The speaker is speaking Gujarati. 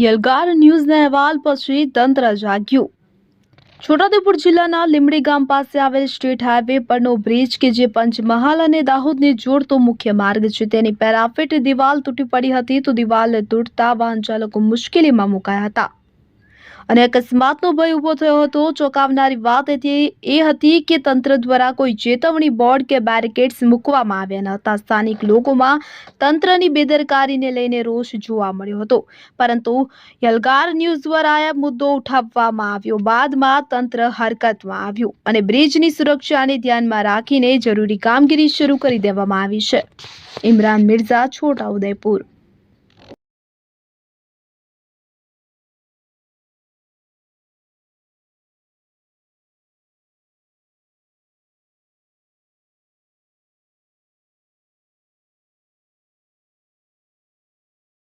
યલગાર ન્યૂઝના અહેવાલ પછી તંત્ર જાગ્યું. છોટાઉદેપુર જિલ્લાના લીમડી ગામ પાસે આવેલ સ્ટેટ હાઈવે પરનો બ્રિજ કે જે પંચમહાલ અને દાહોદને જોડતો મુખ્ય માર્ગ છે, તેની પેરાફેટ દિવાલ તૂટી પડી હતી તો દિવાલ તૂટતા વાહન ચાલકો મુશ્કેલીમાં મુકાયા હતા. અને અકસ્માતનો ભય ઊભો થયો હતો. ચોંકાવનારી વાત એ હતી કે તંત્ર દ્વારા કોઈ ચેતવણી બોર્ડ કે બેરિકેડ્સ મૂકવામાં આવ્યા ન હતા. સ્થાનિક લોકોમાં તંત્રની બેદરકારીને લઈને રોષ જોવા મળ્યો હતો. પરંતુ યલગાર ન્યૂઝ દ્વારા આ મુદ્દો ઉઠાવવામાં આવ્યો બાદમાં તંત્ર હરકતમાં આવ્યું અને બ્રિજની સુરક્ષાને ધ્યાનમાં રાખીને જરૂરી કામગીરી શરૂ કરી દેવામાં આવી છે. ઇમરાન મિર્ઝા છોટાઉદેપુર